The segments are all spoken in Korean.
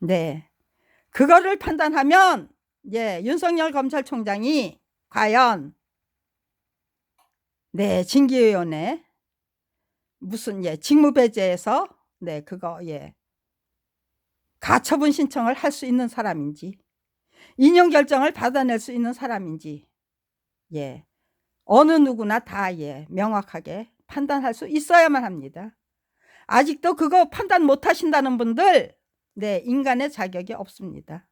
네. 그거를 판단하면 예, 윤석열 검찰총장이 과연 네, 징계위원회 무슨 예, 직무배제에서 네, 그거 예. 가처분 신청을 할 수 있는 사람인지 인용 결정을 받아낼 수 있는 사람인지 예. 어느 누구나 다 예, 명확하게 판단할 수 있어야만 합니다. 아직도 그거 판단 못 하신다는 분들 네, 인간의 자격이 없습니다.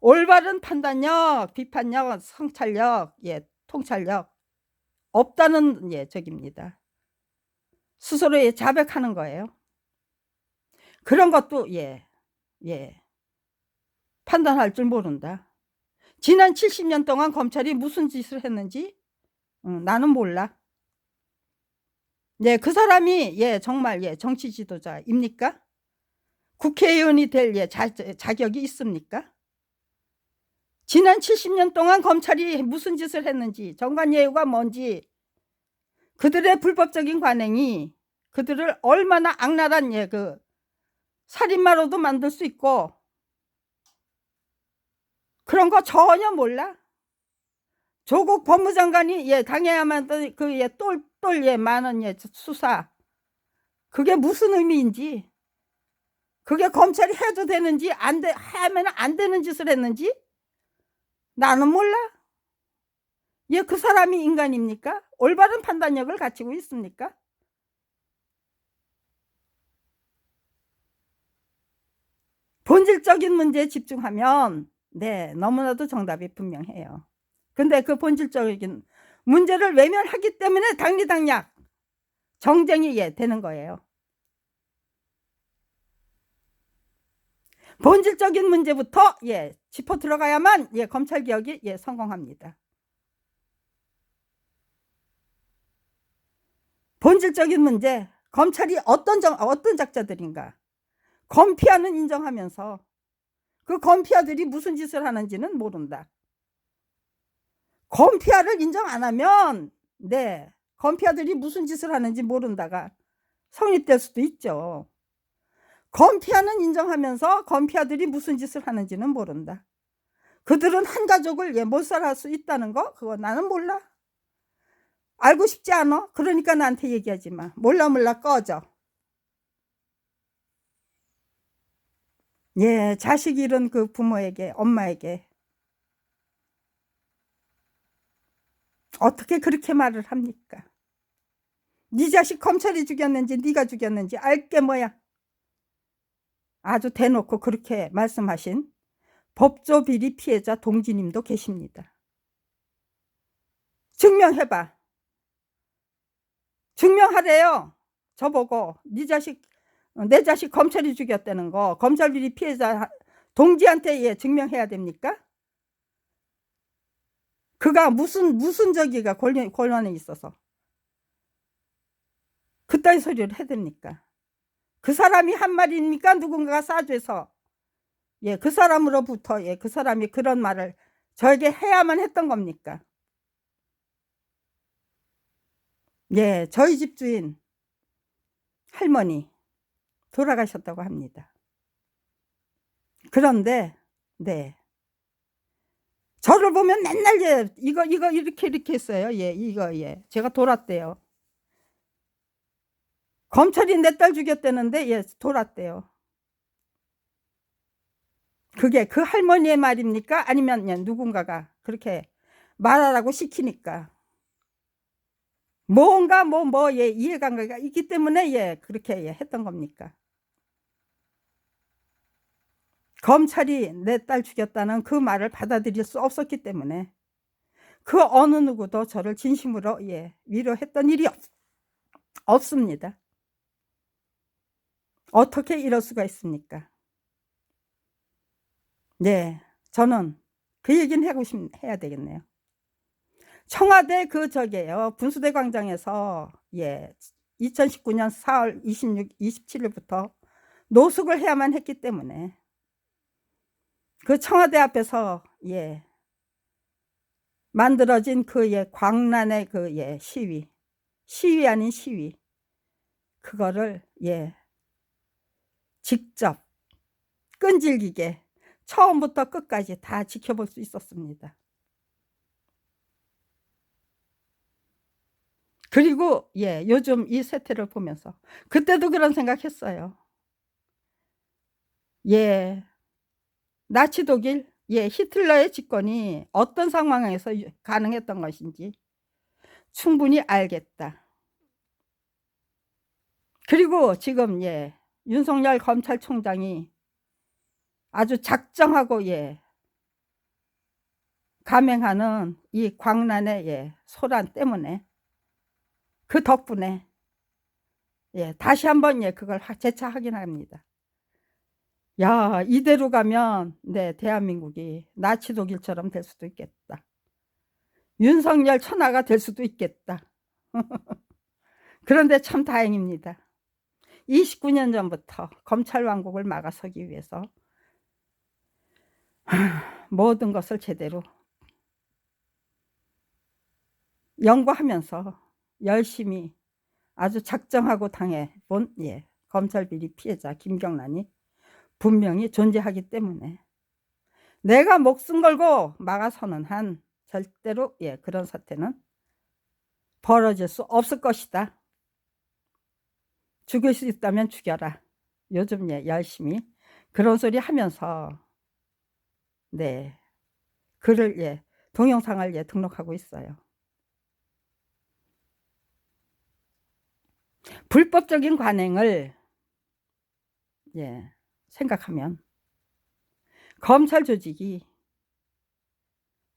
올바른 판단력, 비판력, 성찰력, 예, 통찰력 없다는 예, 적입니다. 스스로에 자백하는 거예요. 그런 것도 예, 예, 판단할 줄 모른다. 지난 70년 동안 검찰이 무슨 짓을 했는지 음, 나는 몰라. 예, 그 사람이 예, 정말 예, 정치 지도자입니까? 국회의원이 될 예, 자, 자격이 있습니까? 지난 70년 동안 검찰이 무슨 짓을 했는지 정관예우가 뭔지 그들의 불법적인 관행이 그들을 얼마나 악랄한 예, 그 살인마로도 만들 수 있고 그런 거 전혀 몰라. 조국 법무장관이 예 당해야만 그예 똘똘 예 많은 예 수사 그게 무슨 의미인지 그게 검찰이 해도 되는지 안 돼 하면 안 되는 짓을 했는지 나는 몰라. 예, 그 사람이 인간입니까? 올바른 판단력을 갖추고 있습니까? 본질적인 문제에 집중하면 네, 너무나도 정답이 분명해요. 근데 그 본질적인 문제를 외면하기 때문에 당리당략 정쟁이 예, 되는 거예요. 본질적인 문제부터 예, 짚어 들어가야만 예, 검찰 개혁이 예, 성공합니다. 본질적인 문제, 검찰이 어떤 정, 어떤 작자들인가? 검피아는 인정하면서 그 검피아들이 무슨 짓을 하는지는 모른다. 검피아를 인정 안 하면 네 검피아들이 무슨 짓을 하는지 모른다가 성립될 수도 있죠. 검피아는 인정하면서 검피아들이 무슨 짓을 하는지는 모른다. 그들은 한 가족을 예, 못 살할 수 있다는 거 그거 나는 몰라. 알고 싶지 않아? 그러니까 나한테 얘기하지 마. 몰라 몰라 꺼져. 예, 자식 잃은 그 부모에게 엄마에게 어떻게 그렇게 말을 합니까? 네 자식 검찰이 죽였는지 네가 죽였는지 알게 뭐야. 아주 대놓고 그렇게 말씀하신 법조 비리 피해자 동지님도 계십니다. 증명해봐. 증명하래요. 저보고 네 자식 내 자식 검찰이 죽였다는 거 검찰 비리 피해자 동지한테 예, 증명해야 됩니까? 그가 무슨 무슨 저기가 권한, 권한에 있어서 그따위 소리를 해댑니까? 그 사람이 한 말입니까? 누군가가 싸줘서 예, 그 사람으로부터 예, 그 사람이 그런 말을 저에게 해야만 했던 겁니까? 예, 저희 집주인 할머니 돌아가셨다고 합니다. 그런데 네. 저를 보면 맨날 예, 이거 이거 이렇게 이렇게 했어요. 예, 이거 예. 제가 돌았대요. 검찰이 내 딸 죽였다는데 예, 돌았대요. 그게 그 할머니의 말입니까? 아니면 예, 누군가가 그렇게 말하라고 시키니까 뭔가 뭐뭐 뭐, 예, 이해관계가 있기 때문에 예, 그렇게 예, 했던 겁니까? 검찰이 내 딸 죽였다는 그 말을 받아들일 수 없었기 때문에 그 어느 누구도 저를 진심으로 예, 위로했던 일이 없, 없습니다. 어떻게 이럴 수가 있습니까? 네, 저는 그 얘기는 하고 싶, 해야 되겠네요. 청와대 그 저게요, 분수대 광장에서 예, 2019년 4월 26, 27일부터 노숙을 해야만 했기 때문에 그 청와대 앞에서 예 만들어진 그 예 광란의 그 예 시위 시위 아닌 시위 그거를 예 직접 끈질기게 처음부터 끝까지 다 지켜볼 수 있었습니다. 그리고 예, 요즘 이 세태를 보면서 그때도 그런 생각했어요. 예. 나치 독일 예, 히틀러의 집권이 어떤 상황에서 유 가능했던 것인지 충분히 알겠다. 그리고 지금 예, 윤석열 검찰총장이 아주 작정하고 예 감행하는 이 광란의 예, 소란 때문에 그 덕분에 예, 다시 한번 예, 그걸 하 재차 확인합니다. 야, 이대로 가면 네, 대한민국이 나치 독일처럼 될 수도 있겠다. 윤석열 천하가 될 수도 있겠다. 그런데 참 다행입니다. 29년 전부터 검찰 왕국을 막아서기 위해서 모든 것을 제대로 연구하면서 열심히 아주 작정하고 당해 본 예, 검찰 비리 피해자 김경란이 분명히 존재하기 때문에 내가 목숨 걸고 막아서는 한 절대로 예, 그런 사태는 벌어질 수 없을 것이다. 죽일 수 있다면 죽여라. 요즘 예, 열심히 그런 소리 하면서 네 글을 예, 동영상을 예, 등록하고 있어요. 불법적인 관행을 예, 생각하면 검찰 조직이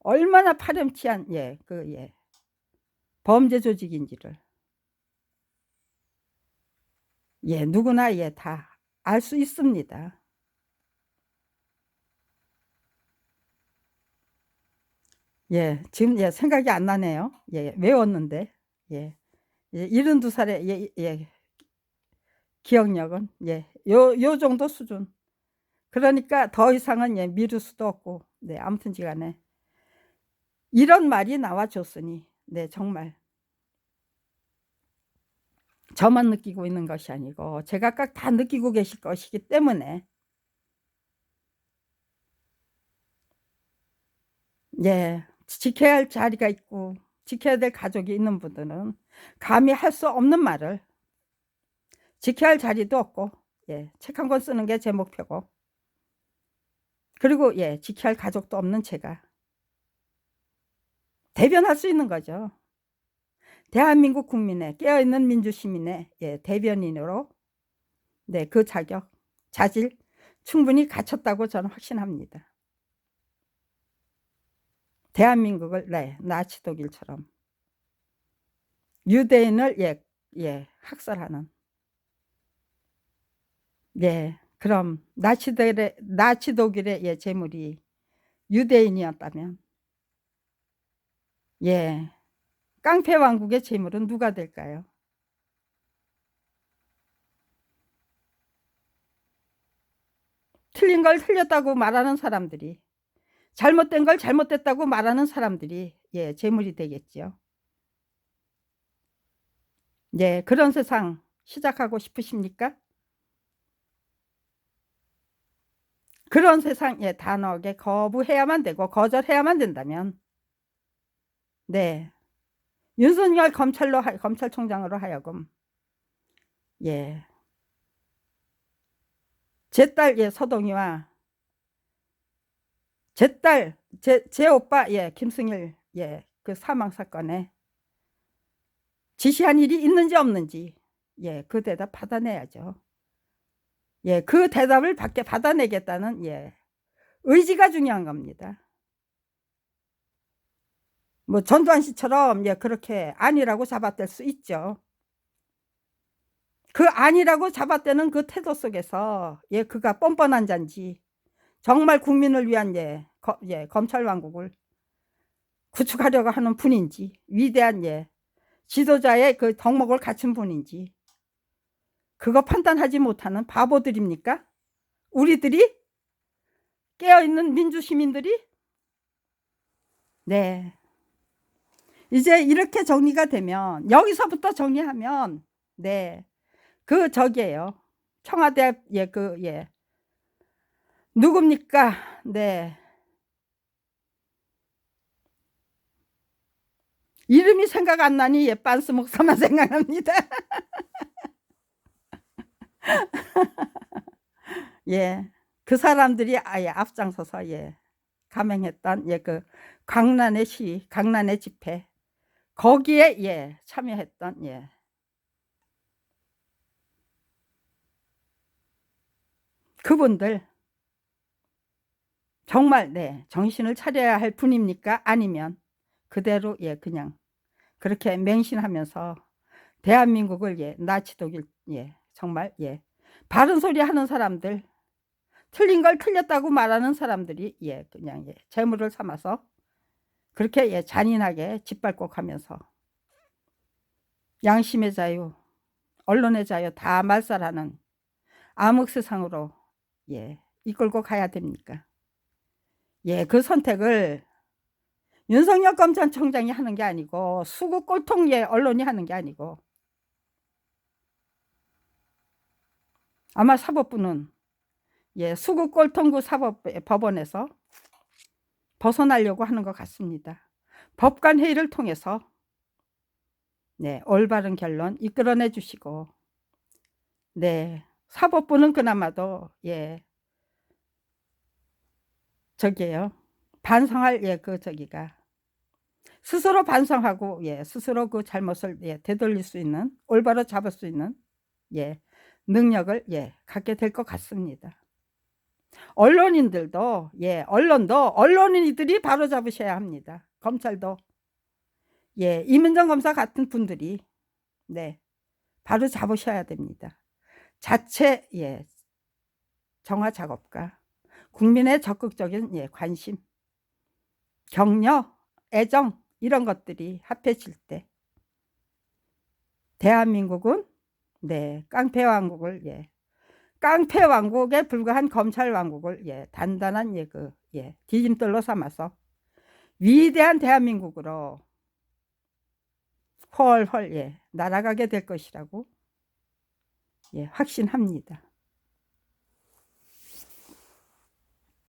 얼마나 파렴치한 예, 그 예, 범죄 조직인지를 예, 누구나 예, 다 알 수 있습니다. 예, 지금 예, 생각이 안 나네요. 예, 외웠는데 예, 예 72살의 예, 예, 기억력은 예, 요, 요 정도 수준. 그러니까 더 이상은 예, 미룰 수도 없고, 네, 아무튼 지간에 이런 말이 나와 줬으니, 네, 정말 저만 느끼고 있는 것이 아니고 제가 각다 느끼고 계실 것이기 때문에 예, 지켜야 할 자리가 있고 지켜야 될 가족이 있는 분들은 감히 할 수 없는 말을 지켜야 할 자리도 없고 예, 책 한 권 쓰는 게 제 목표고 그리고 예, 지켜야 할 가족도 없는 제가 대변할 수 있는 거죠. 대한민국 국민의 깨어있는 민주시민의 예, 대변인으로 네, 그 자격, 자질 충분히 갖췄다고 저는 확신합니다. 대한민국을 네, 나치 독일처럼 유대인을 예, 예, 학살하는 네, 그럼 나치들의 나치 독일의 예, 재물이 유대인이었다면 예, 깡패 왕국의 재물은 누가 될까요? 틀린 걸 틀렸다고 말하는 사람들이 잘못된 걸 잘못됐다고 말하는 사람들이 예, 재물이 되겠지요. 예, 그런 세상 시작하고 싶으십니까? 그런 세상에 단호하게 거부해야만 되고 거절해야만 된다면 네 윤석열 검찰로 하, 검찰총장으로 하여금 예. 제 딸 예, 서동이와 제 딸, 제, 제 오빠 예, 김승일 예, 그 사망 사건에 지시한 일이 있는지 없는지 예, 그 대답 받아내야죠. 예, 그 대답을 받게 받아내겠다는 예, 의지가 중요한 겁니다. 뭐 전두환 씨처럼 예, 그렇게 아니라고 잡아댈 수 있죠. 그 아니라고 잡아떼는 그 태도 속에서 예, 그가 뻔뻔한 잔지 정말 국민을 위한 예, 거, 예, 검찰 왕국을 구축하려고 하는 분인지 위대한 예, 지도자의 그 덕목을 갖춘 분인지 그거 판단하지 못하는 바보들입니까? 우리들이 깨어있는 민주 시민들이? 네. 이제 이렇게 정리가 되면 여기서부터 정리하면 네. 그 저기에요. 청와대 예, 그 예. 누굽니까? 네. 이름이 생각 안 나니 예, 빤스 목사만 생각납니다. 예. 그 사람들이 아예 앞장서서 예. 감행했던 예, 그 강난의 시, 강난의 집회 거기에 예, 참여했던 예. 그분들 정말 네, 정신을 차려야 할 분입니까? 아니면 그대로 예, 그냥 그렇게 맹신하면서 대한민국을 예, 나치 독일 예, 정말 예. 바른 소리 하는 사람들 틀린 걸 틀렸다고 말하는 사람들이 예, 그냥 예, 재물을 삼아서 그렇게 예, 잔인하게 짓밟고가면서 양심의 자유, 언론의 자유 다 말살하는 암흑 세상으로 예, 이끌고 가야 됩니까? 예, 그 선택을 윤석열 검찰총장이 하는 게 아니고 수구 꼴통 예 언론이 하는 게 아니고 아마 사법부는 예, 수구 꼴통구 사법 법원에서 벗어나려고 하는 것 같습니다. 법관 회의를 통해서 네, 올바른 결론 이끌어내 주시고 네, 사법부는 그나마도 예. 저기에요. 반성할 예, 그 저기가 스스로 반성하고 예, 스스로 그 잘못을 예, 되돌릴 수 있는 올바로 잡을 수 있는 예, 능력을 예, 갖게 될 것 같습니다. 언론인들도 예, 언론도 언론인들이 바로 잡으셔야 합니다. 검찰도 예, 이민정 검사 같은 분들이 네, 바로 잡으셔야 됩니다. 자체 예, 정화 작업과 국민의 적극적인 예, 관심, 격려, 애정 이런 것들이 합해질 때 대한민국은 네 깡패 왕국을 예 깡패 왕국에 불과한 검찰 왕국을 예 단단한 예 그 예, 디딤돌로 삼아서 위대한 대한민국으로 훨훨 예 날아가게 될 것이라고 예 확신합니다.